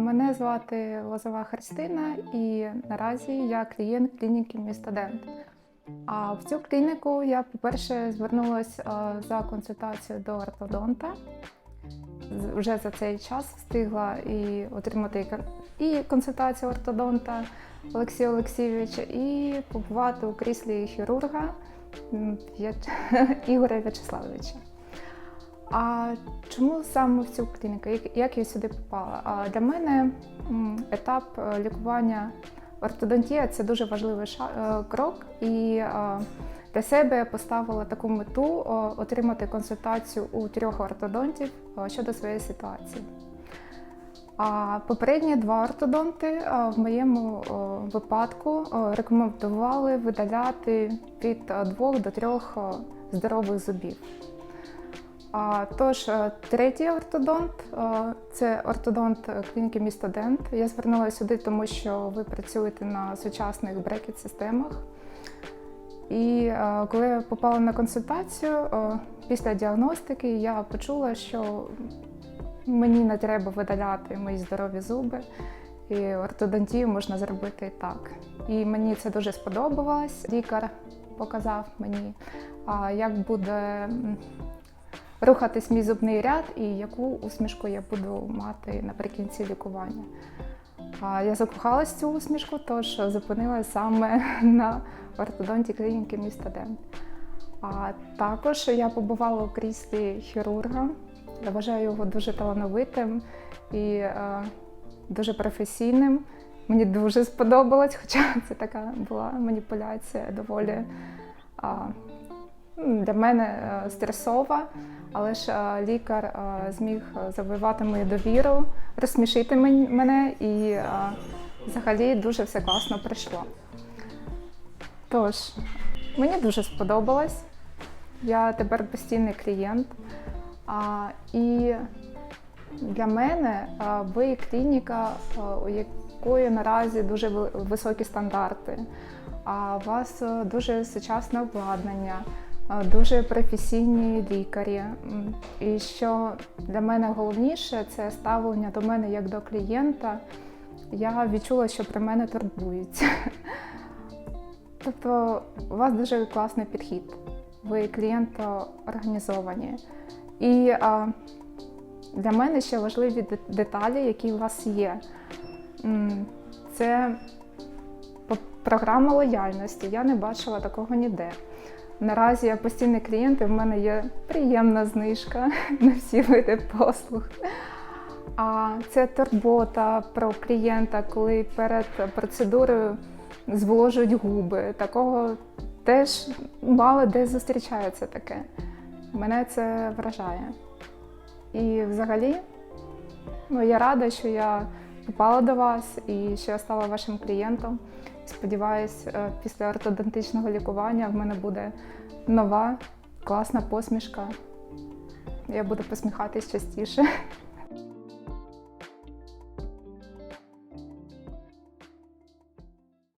Мене звати Лозова Христина, і наразі я клієнт клініки мій студент. А в цю клініку я, по-перше, звернулася за консультацією до ортодонта. Вже за цей час встигла і отримати і консультацію ортодонта Олексія Олексійовича, і побувати у кріслі хірурга Ігоря В'ячеславовича. А чому саме в цю клініку? Як, я сюди попала? Для мене етап е, лікування ортодонтія це дуже важливий е, крок. І е, для себе я поставила таку мету отримати консультацію у трьох ортодонтів щодо своєї ситуації. А попередні два ортодонти в моєму випадку рекомендували видаляти від двох до трьох здорових зубів. Тож, е, третій ортодонт е, це ортодонт клініки мій студент. Я звернулася сюди, тому що ви працюєте на сучасних брекет-системах. І е, коли я попала на консультацію, після діагностики я почула, що мені не треба видаляти мої здорові зуби, і ортодонтію можна зробити і так. І мені це дуже сподобалось. Лікар показав мені, як буде рухатись мій зубний ряд і яку усмішку я буду мати наприкінці лікування. Я закохалась цю усмішку, тож зупинилася саме на ортодонті клініки мій студент. А також я побувала у кріслі хірурга. Я вважаю його дуже талановитим і е, дуже професійним. Мені дуже сподобалось, хоча це така була маніпуляція доволі м, для мене е, стресова. Але ж е, лікар е, зміг завоювати мою довіру, розсмішити мене і взагалі дуже все класно пройшло. Тож, мені дуже сподобалось. Я тепер постійний клієнт. І для мене ви клініка, у якої наразі дуже високі стандарти. А у вас дуже сучасне обладнання, дуже професійні лікарі. І що для мене головніше, це ставлення до мене як до клієнта. Я відчула, що про мене турбуються. Тобто у вас дуже класний підхід. Ви клієнтоорганізовані. І а, для мене ще важливі деталі, які у вас є. Це програма лояльності. Я не бачила такого ніде. Наразі я постійний клієнт, і в мене є приємна знижка на всі види послуг. А це турбота про клієнта, коли перед процедурою зволожують губи. Такого теж мало де зустрічається таке. Мене це вражає. І взагалі, ну, я рада, що я попала до вас і що я стала вашим клієнтом. Сподіваюсь, е, після ортодонтичного лікування в мене буде нова, класна посмішка. Я буду посміхатись частіше.